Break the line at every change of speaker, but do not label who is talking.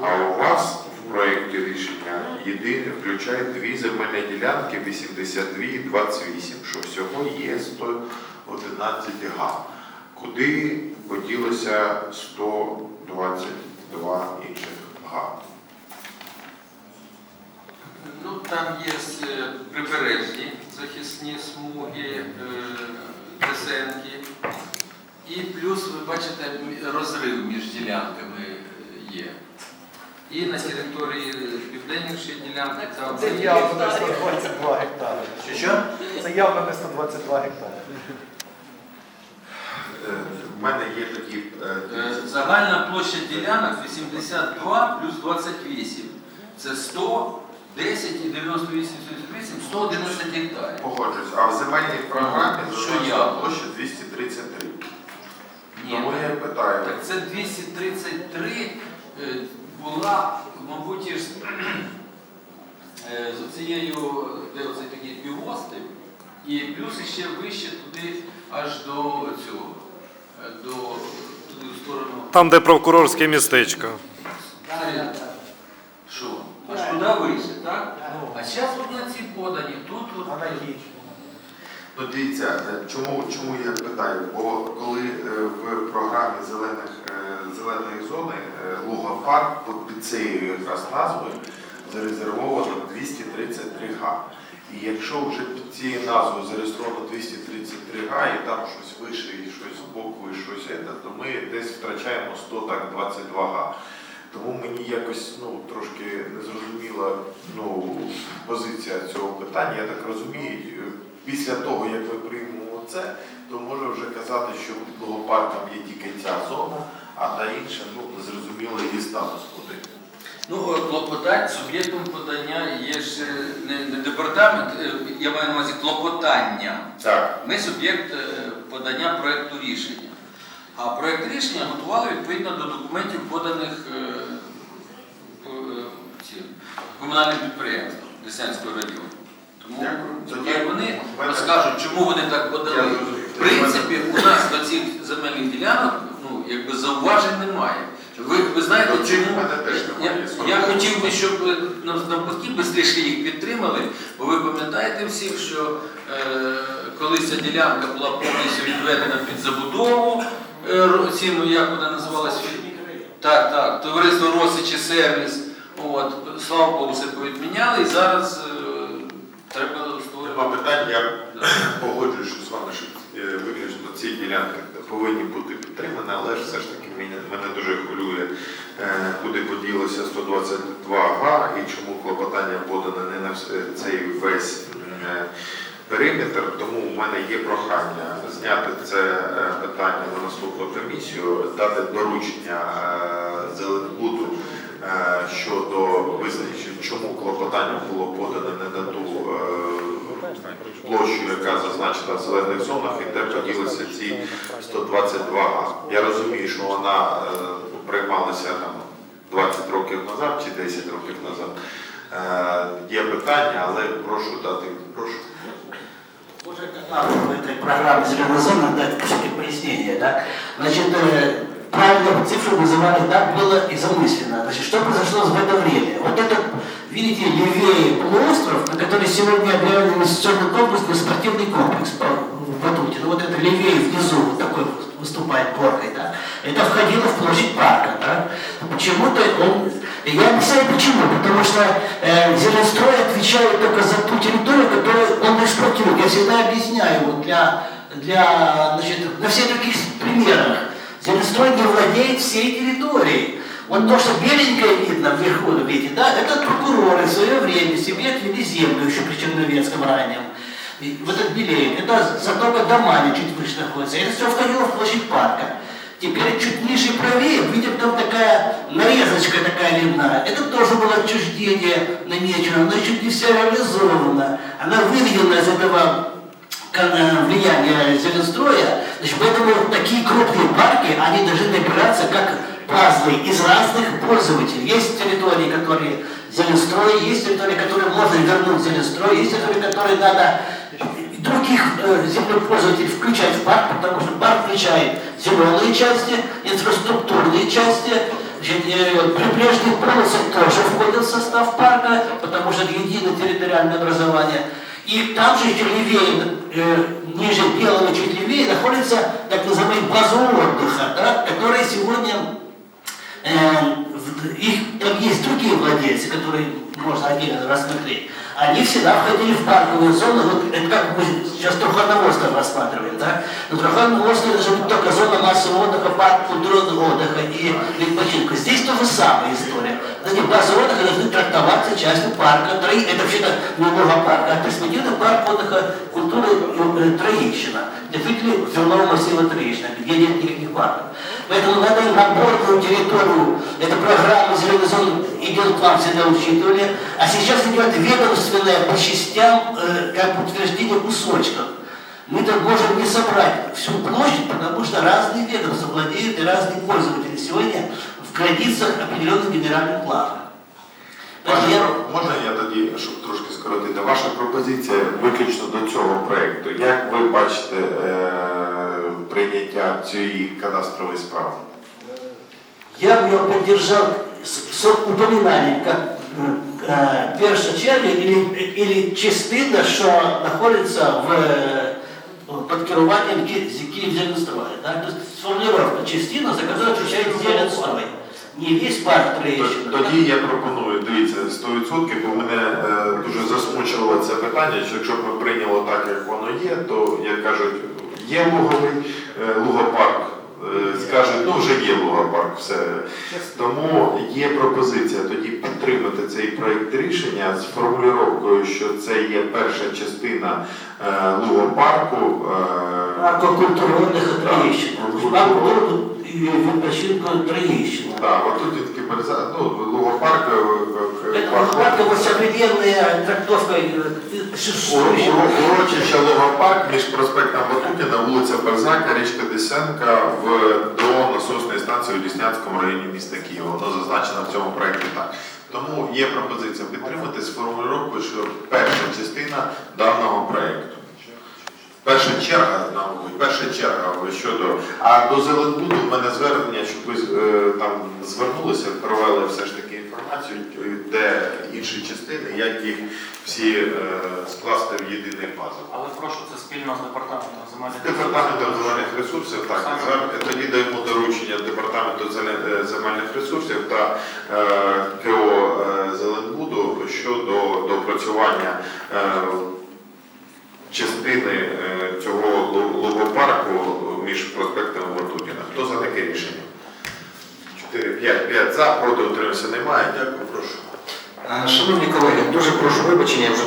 А у вас в проєкті рішення єдине включає дві земельні ділянки 82 і 28, що всього є 111 га. Куди поділося 122 інших га?
Ну, там є е, прибережні захисні смуги, е, десенки. І плюс, ви бачите, розрив між ділянками. І на території південнішої ділянки там
Це явно не 122 гектари.
Що що?
Це явно не 122 гектари.
Е, В мене є такі е,
Е, загальна площа ділянок 82 плюс 28. Це 100, 10 і 98, 78, 111 гектарів.
погоджуюсь. А в земельній програмі
Що я?
площа 233.
Ні,
Тому я і питаю.
Так це 233 е, була, мабуть, із, е, з цією, де оцей такий півострів, і плюс ще вище туди аж до цього, е, до туди в сторону.
Там, де прокурорське містечко.
Це- Що? Аж туди вище, так? А зараз от на ці подані, тут от.
Ну дивіться, чому, чому я питаю? Бо коли в програмі зелених, е, зеленої зони е, під- під цією якраз назвою зарезервовано 233 га. І якщо вже під цією назвою зареєстровано 233 га, і там щось вище, і щось збоку, і щось, то ми десь втрачаємо 100, так, 22 га. Тому мені якось ну, трошки незрозуміла ну, позиція цього питання. Я так розумію, е, після того, як ми приймемо це, то може вже казати, що під логопарком є тільки ця зона, а та інша, ну, незрозуміло її статус буде.
Ну, е, клопотань, суб'єктом подання є ж не, не департамент, е, я маю на увазі клопотання.
Так.
Ми суб'єкт е, подання проєкту рішення. А проєкт рішення готували відповідно до документів, поданих комунальним підприємством Деснянського району. Тому
Дякую.
тоді вони розкажуть, чому вони так подали. В принципі, у нас до цих земельних ділянок ну, якби зауважень немає. Ви, ви знаєте, чому я, я хотів би, щоб нам- навпаки швидше їх підтримали, бо ви пам'ятаєте всі, що е, коли ця ділянка була повністю відведена під забудову, е, ро- як вона називалась? Так, так, товариство Росичі сервіс. От, слава Богу, все повідміняли, і зараз е, треба створювати.
Нема питань, я погоджуюся з вами, що е, виключно ці ділянки повинні бути підтримані, але ж все ж таки мене, мене дуже хвилює, е, куди поділося 122 га і чому клопотання подане не на цей весь е, периметр. Тому в мене є прохання зняти це е, питання на наступну комісію, дати доручення Зеленбуду щодо визначення, чому клопотання було подане не на ту площу, яка зазначена в зелених зонах, і де поділися ці 122 га. Я розумію, що вона е, приймалася там 20 років назад чи 10 років назад. Е, Є питання, але прошу дати. Прошу.
Уже как надо в этой программе «Зеленая зона» дать все-таки пояснение, да? Значит, э, правильно цифру называли, так было и замысленно. Значит, что произошло в это время? Вот этот, видите, левее полуостров, на который сегодня объявлен инвестиционный комплекс, на спортивный комплекс в Батуте. Ну вот это левее внизу, вот такой выступает горкой, да? Это входило в площадь парка, да? Почему-то он... Я объясняю почему. Потому что э, Зеленстрой отвечает только за ту территорию, которую он эксплуатирует. Я всегда объясняю вот для, для, значит, на всех таких примерах. Зеленстрой не владеет всей территорией. Вот то, что беленькое видно вверху, видите, да, это прокуроры в свое время себе отвели землю, еще при Черновецком раннем. И вот это белеет. Это затока домами чуть выше находится. Это все входило в площадь парка. Теперь чуть ниже правее, видим, там такая нарезочка такая видна. Это тоже было отчуждение намечено, но еще не все реализовано. Она выведена из этого э, влияния Зеленстроя. Значит, поэтому такие крупные парки, они должны набираться как пазлы из разных пользователей. Есть территории, которые Зеленстрой, есть территории, которые можно вернуть Зеленстрой, есть территории, которые надо других э, землепользователей включать в парк, потому что парк включает зеленые части, инфраструктурные части, Значит, э, прибрежный полосок тоже входит в состав парка, потому что это единое территориальное образование. И там же чуть левее, э, ниже Белого, чуть левее, находится так называемая база отдыха, да, которая сегодня их, там есть другие владельцы, которые можно отдельно рассмотреть. Они всегда входили в парковую зону, вот это как мы сейчас Труханов остров рассматриваем, да? На Труханов острове должна быть только зона массового отдыха, парк культурного отдыха и відпочинку. Здесь то же самая история. Эти базы отдыха должны трактоваться частью парка, Трои- это вообще-то не много парка, а перспективный парк отдыха культуры э, Троещина, для жителей земного массива Троещина, где нет никаких парков. Поэтому надо им наборную территорию, эта программа «Зеленый зон» идет к вам всегда учитывали, а сейчас идет ведомственное по частям, э, как бы утверждение кусочков. Мы тут можем не собрать всю площадь, потому что разные ведомства владеют и разные пользователи сегодня в границах определенных генеральных планов.
Ваша
Поэтому я-
про- Можна я тоді, щоб трошки скоротити, ваша пропозиція виключно до цього проєкту. Як ви бачите е, прийняття цієї кадастрової справи?
Я бы его поддержал с, с упоминанием, как э, перша черга или, или частина, що знаходиться в, е, под керуванням Ки- Київзеленстроя. Да? То есть сформулировка частина, за которую отвечает Зеленстрой. Не весь парк Троещина.
Тоді я пропоную, дивіться, 100%, бо мене е, дуже засмучувало це питання, що якщо б ми прийняли так, як воно є, то, як кажуть, є луговий е, лугопарк, е, скажуть, ну вже є лугопарк, все. Тому є пропозиція тоді підтримати цей проєкт рішення з формулювання, що це є перша частина е, лугопарку.
Парку культури отдыха Троещина.
Так.
Парк культури і відпочинку Троещина.
Так, от тут тільки переза- ну, лугопарк, е, е,
Это
парк.
парк его современная трактовка
уро- Урочище Логопарк між проспектом Ватутіна, вулиця Берзака, річка Десенка в, до насосної станції у Діснянському районі міста Києва. Воно зазначено в цьому проєкті так. Тому є пропозиція підтримати з формулюванням, що перша частина даного проєкту. Перша черга, мабуть, перша черга щодо. А до Зеленбуду в мене звернення, щоб ви е, там звернулися, провели все ж таки інформацію, де інші частини, як їх всі е, скласти в єдиний пазл.
Але прошу це спільно з департаментом земельних
департаментом земельних ресурсів, так, звер- тоді даємо доручення департаменту е, земельних ресурсів та КО Зеленбуду щодо допрацювання частини е, цього логопарку між проспектами Ватутіна. Хто за таке рішення? 4, 5, 5 за, проти утримався немає. Дякую, прошу.
Е, Шановні колеги, дуже прошу вибачення, я вже